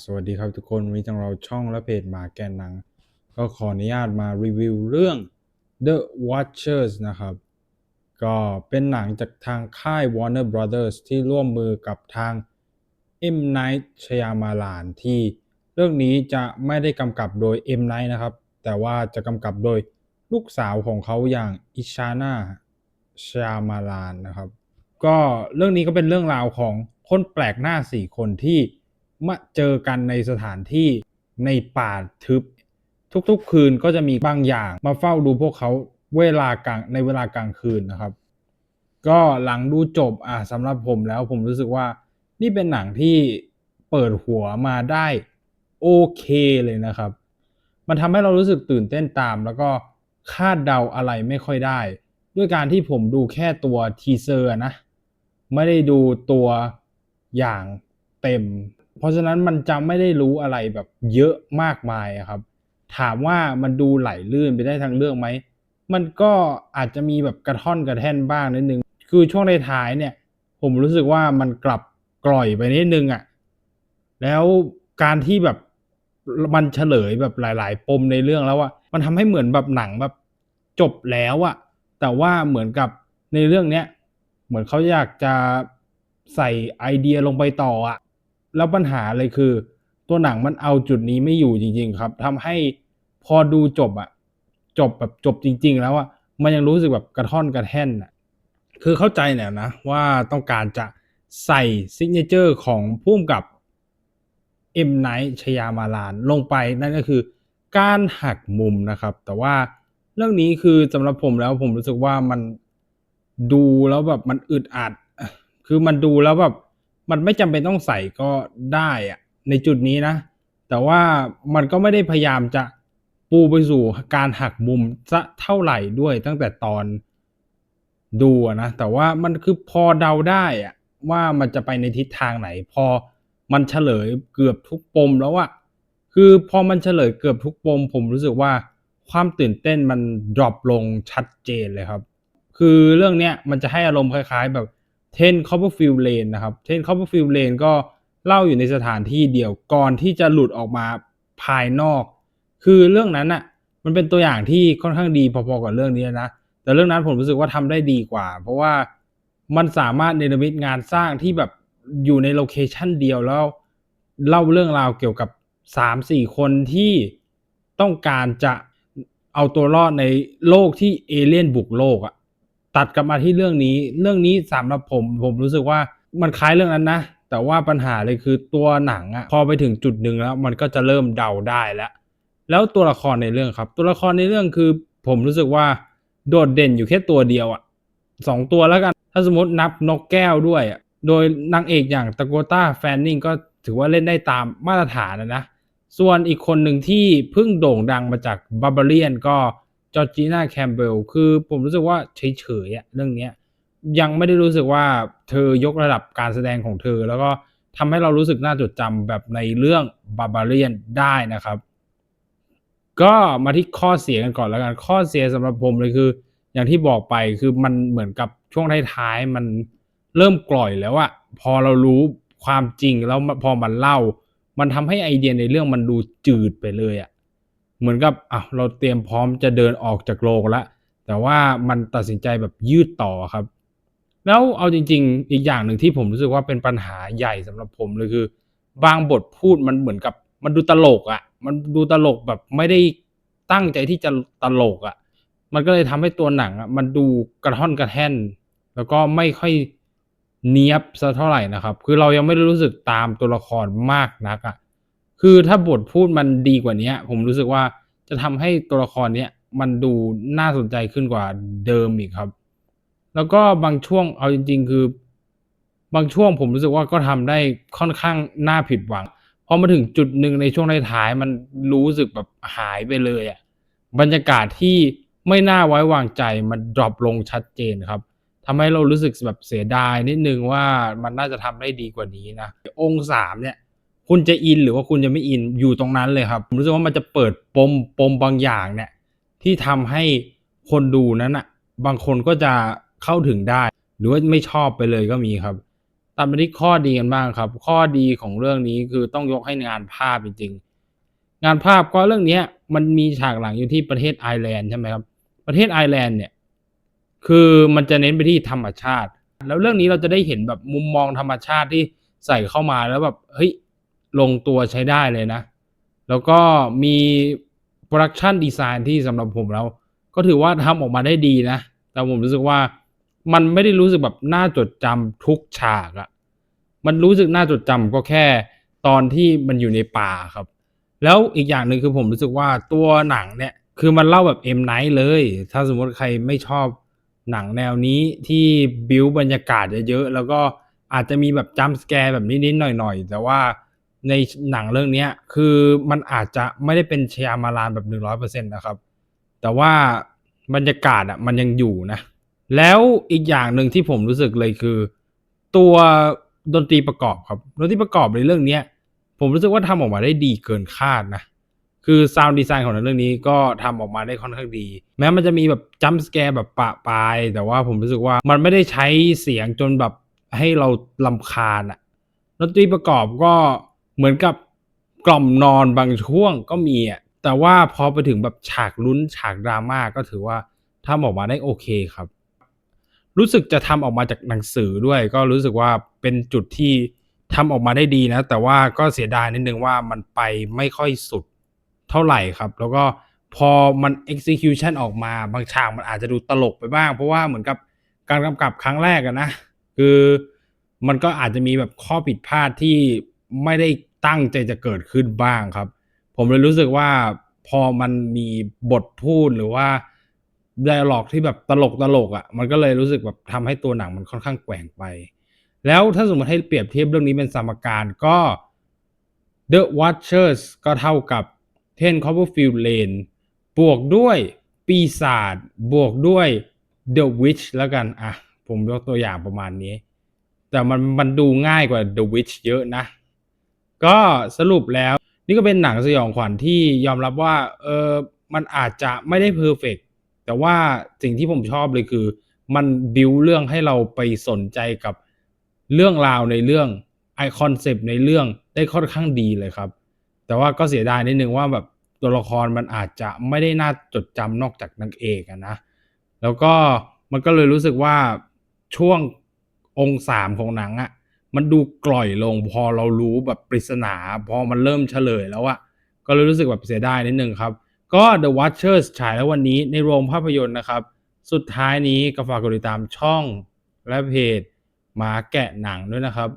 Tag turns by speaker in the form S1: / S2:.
S1: สวัสดีครับทุกคนวันนี้ทางเราช่องและเพจหมาแกนหนัง ก็ขออนุญาตมารีวิวเรื่อง The Watchers นะครับ ก็เป็นหนังจากทางค่าย Warner Brothers ที่ร่วมมือกับทาง M Night Shyamalan ที่เรื่องนี้จะไม่ได้กำกับโดย M Night นะครับ แต่ว่าจะกำกับโดยลูกสาวของเขาอย่างอิชานาชามาลานนะครับ ก็เรื่องนี้ก็เป็นเรื่องราวของคนแปลกหน้าสี่คนที่ มาเจอกันในสถานที่ในป่าทึบ ทุกๆคืนก็จะมีบางอย่างมาเฝ้าดูพวกเขาเวลากลางในเวลากลางคืนนะครับ ก็หลังดูจบอะสำหรับผมแล้วผมรู้สึกว่านี่เป็นหนังที่เปิดหัวมาได้โอเคเลยนะครับ มันทำให้เรารู้สึกตื่นเต้นตาม แล้วก็คาดเดาอะไรไม่ค่อยได้ ด้วยการที่ผมดูแค่ตัวทีเซอร์นะ ไม่ได้ดูตัวอย่างเต็ม เพราะฉะนั้นมันจะไม่ได้รู้อะไรแบบเยอะมากมายครับ ถามว่ามันดูไหลลื่นไปได้ทั้งเรื่องไหม มันก็อาจจะมีแบบกระท่อนกระแท่นบ้างนิดนึง คือช่วงในท้ายเนี่ย ผมรู้สึกว่ามันกลับกล่อยไปนิดนึงอะ่ะ แล้วการที่แบบมันเฉลยแบบหลาย ๆ ปมในเรื่องแล้วอะมันทำให้เหมือนแบบหนังแบบจบแล้วอะแต่ว่าเหมือนกับในเรื่องเนี้ยเหมือนเขาอยากจะใส่ไอเดียลงไปต่ออะ แล้วปัญหาเลยคือ ตัวหนังมันเอาจุดนี้ไม่อยู่จริง ๆ ครับทำให้พอดูจบอะจบแบบจบจริง ๆ แล้วอะมันยังรู้สึกแบบกระท่อนกระแท่นอะคือเข้าใจแหละนะ ว่าต้องการจะใส่ซิกเนเจอร์ของพุ่มกับเอ็มไนท์ชยามาลานลงไปนั่นก็คือการหักมุมนะครับ แต่ว่าเรื่องนี้คือสำหรับผมแล้วผมรู้สึกว่ามันดูแล้วแบบมันอึดอัด คือมันดูแล้วแบบ มันไม่จำเป็นต้องใส่ก็ได้อะในจุดนี้นะ แต่ว่ามันก็ไม่ได้พยายามจะปูไปสู่การหักมุมซะเท่าไหร่ด้วยตั้งแต่ตอนดูนะ แต่ว่ามันคือพอเดาได้อะว่ามันจะไปในทิศทางไหน พอมันเฉลยเกือบทุกปมแล้วอะคือพอมันเฉลยเกือบทุกปม ผมรู้สึกว่าความตื่นเต้นมันดรอปลงชัดเจนเลยครับ คือเรื่องเนี้ยมันจะให้อารมณ์คล้าย ๆ แบบ เทนคอปเปอร์ฟิลเลนนะครับเทนคอปเปอร์ฟิลเลนก็เล่าอยู่ในสถานที่เดียวก่อนที่จะหลุดออกมาภายนอก คือเรื่องนั้นอะมันเป็นตัวอย่างที่ค่อนข้างดีพอๆกับเรื่องนี้นะ แต่เรื่องนั้นผมรู้สึกว่าทำได้ดีกว่า เพราะว่ามันสามารถเนรมิตงานสร้างที่แบบอยู่ในโลเคชันเดียวแล้วเล่าเรื่องราวเกี่ยวกับสามสี่คนที่ต้องการจะเอาตัวรอดในโลกที่เอเลี่ยนบุกโลกอะ ตัดกลับมาที่เรื่องนี้ เรื่องนี้สำหรับผม ผมรู้สึกว่ามันคล้ายเรื่องนั้นนะ แต่ว่าปัญหาเลยคือตัวหนังอะพอไปถึงจุดหนึ่งแล้ว มันก็จะเริ่มเดาได้แล้ว แล้วตัวละครในเรื่องครับ ตัวละครในเรื่องคือ ผมรู้สึกว่าโดดเด่นอยู่แค่ตัวเดียวอะสองตัวแล้วกัน ถ้าสมมตินับนกแก้วด้วยอะโดยนางเอกอย่างตะโกต้าแฟนนิงก็ถือว่าเล่นได้ตามมาตรฐานนะนะ ส่วนอีกคนหนึ่งที่เพิ่งโด่งดังมาจากบาบาเลียนก็ จอร์จีน่าแคมเบลคือผมรู้สึกว่าเฉยๆอะเรื่องเนี้ยยังไม่ได้รู้สึกว่าเธอยกระดับการแสดงของเธอ แล้วก็ทำให้เรารู้สึกน่าจดจำแบบในเรื่องบาบาเลียนได้นะครับ ก็มาที่ข้อเสียกันก่อนแล้วกันข้อเสียสำหรับผมเลยคือ อย่างที่บอกไปคือมันเหมือนกับช่วงท้ายๆมันเริ่มกล่อยแล้วอะพอเรารู้ความจริงแล้วพอมันเล่า มันทำให้ไอเดียในเรื่องมันดูจืดไปเลยอะ เหมือนกับอะเราเตรียมพร้อมจะเดินออกจากโรงแล้วแต่ว่ามันตัดสินใจแบบยืดต่อครับ แล้วเอาจริง ๆ อีกอย่างหนึ่งที่ผมรู้สึกว่าเป็นปัญหาใหญ่สำหรับผมเลยคือ บางบทพูดมันเหมือนกับมันดูตลกอะ่ะ มันดูตลกแบบไม่ได้ตั้งใจที่จะตลกอะ่ะ มันก็เลยทำให้ตัวหนังอะ่ะมันดูกระท่อนกระแท่น แล้วก็ไม่ค่อยเนียบซะเท่าไหร่นะครับ คือเรายังไม่ได้รู้สึกตามตัวละครมากนักอะ่ะ คือถ้าบทพูดมันดีกว่านี้ผมรู้สึกว่าจะทำให้ตัวละครเนี้ยมันดูน่าสนใจขึ้นกว่าเดิมอีกครับ แล้วก็บางช่วงเอาจริง ๆ คือบางช่วงผมรู้สึกว่าก็ทำได้ค่อนข้างน่าผิดหวังพอมาถึงจุดหนึ่งในช่วงท้ายมันรู้สึกแบบหายไปเลยอะ่ะบรรยากาศที่ไม่น่าไว้วางใจมันดรอปลงชัดเจนครับทำให้เรารู้สึกแบบเสียดายนิดนึงว่ามันน่าจะทำได้ดีกว่านี้นะองค์สามเนี่ย คุณจะอินหรือว่าคุณจะไม่อินอยู่ตรงนั้นเลยครับผมรู้สึกว่ามันจะเปิดปมปมบางอย่างเนี่ยที่ทำให้คนดูนั้นอะบางคนก็จะเข้าถึงได้ หรือว่าไม่ชอบไปเลยก็มีครับตตัดมาที่ข้อดีกันบ้างครับ ข้อดีของเรื่องนี้คือต้องยกให้งานภาพจริง ๆ งานภาพก็เรื่องนี้มันมีฉากหลังอยู่ที่ประเทศไอร์แลนด์ใช่ไหมครับ ประเทศไอร์แลนด์เนี่ยคือมันจะเน้นไปที่ธรรมชาติ แล้วเรื่องนี้เราจะได้เห็นแบบมุมมองธรรมชาติที่ใส่เข้ามาแล้วแบบเฮ้ย ลงตัวใช้ได้เลยนะ แล้วก็มีโปรดักชันดีไซน์ที่สำหรับผมแล้ว ก็ถือว่าทำออกมาได้ดีนะ แต่ผมรู้สึกว่ามันไม่ได้รู้สึกแบบน่าจดจำทุกฉากอะมันรู้สึกน่าจดจำก็แค่ตอนที่มันอยู่ในป่าครับ แล้วอีกอย่างหนึ่งคือผมรู้สึกว่าตัวหนังเนี่ย คือมันเล่าแบบเอ็มไนท์เลย ถ้าสมมติใครไม่ชอบหนังแนวนี้ที่บิวบรรยากาศเยอะๆแล้วก็อาจจะมีแบบจัมสแกร์แบบนิดๆหน่อยๆ แต่ว่า ในหนังเรื่องนี้คือมันอาจจะไม่ได้เป็นชียมาลานแบบหนึ่งร้อยเปอร์เซ็นต์นะครับ แต่ว่าบรรยากาศอะมันยังอยู่นะ แล้วอีกอย่างหนึ่งที่ผมรู้สึกเลยคือ ตัวดนตรีประกอบครับดนตรีประกอบในเรื่องเนี้ย ผมรู้สึกว่าทำออกมาได้ดีเกินคาดนะ คือซาวด์ดีไซน์ของหนังเรื่องนี้ก็ทำออกมาได้ค่อนข้างดี แม้มันจะมีแบบจัมป์สแกร์แบบปะปาย แต่ว่าผมรู้สึกว่ามันไม่ได้ใช้เสียงจนแบบให้เราลำคาญอะดนตรีประกอบก็ เหมือนกับกล่อมนอนบางช่วงก็มีอะแต่ว่าพอไปถึงแบบฉากลุ้นฉากดราม่าก็ถือว่าทำออกมาได้โอเคครับ รู้สึกจะทำออกมาจากหนังสือด้วย ก็รู้สึกว่าเป็นจุดที่ทำออกมาได้ดีนะ แต่ว่าก็เสียดายนิดนึงว่ามันไปไม่ค่อยสุดเท่าไหร่ครับ แล้วก็พอมัน execution ออกมาบางฉากมันอาจจะดูตลกไปบ้าง เพราะว่าเหมือนกับการกำกับครั้งแรกนะ คือมันก็อาจจะมีแบบข้อผิดพลาดที่ไม่ได้ ตั้งใจจะเกิดขึ้นบ้างครับ ผมเลยรู้สึกว่าพอมันมีบทพูดหรือว่าไดอะล็อกที่แบบตลกตลกๆอะ มันก็เลยรู้สึกแบบทำให้ตัวหนังมันค่อนข้างแกว่งไป แล้วถ้าสมมติให้เปรียบเทียบเรื่องนี้เป็นสมการก็ The Watchers ก็เท่ากับ10 Copperfield Lane บวกด้วยปีศาจบวกด้วย The Witch แล้วกันอะ ผมยกตัวอย่างประมาณนี้ แต่มันมันดูง่ายกว่า The Witch เยอะนะ ก็สรุปแล้ว นี่ก็เป็นหนังสยองขวัญที่ยอมรับว่าเออมันอาจจะไม่ได้เพอร์เฟกแต่ว่าสิ่งที่ผมชอบเลยคือ มันบิวเรื่องให้เราไปสนใจกับเรื่องราวในเรื่องไอคอนเซปต์ในเรื่องได้ค่อนข้างดีเลยครับ แต่ว่าก็เสียดายนิดนึงว่าแบบตัวละครมันอาจจะไม่ได้น่าจดจำนอกจากนางเอกนะ แล้วก็มันก็เลยรู้สึกว่าช่วงองค์สามของหนังอะ มันดูกล่อยลงพอเรารู้แบบปริศนา พอมันเริ่มเฉลยแล้วอะก็เลยรู้สึกแบบเสียดายนิดนึงครับ ก็ The Watchers ฉายแล้ววันนี้ในโรงภาพยนตร์นะครับ สุดท้ายนี้ก็ฝากกดติดตามช่องและเพจหมาแกะหนังด้วยนะครับ